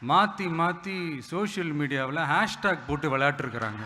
மாற்றி மாற்றி சோஷியல் மீடியாவில் ஹேஷ்டேக் போட்டு விளையாட்டுருக்குறாங்க.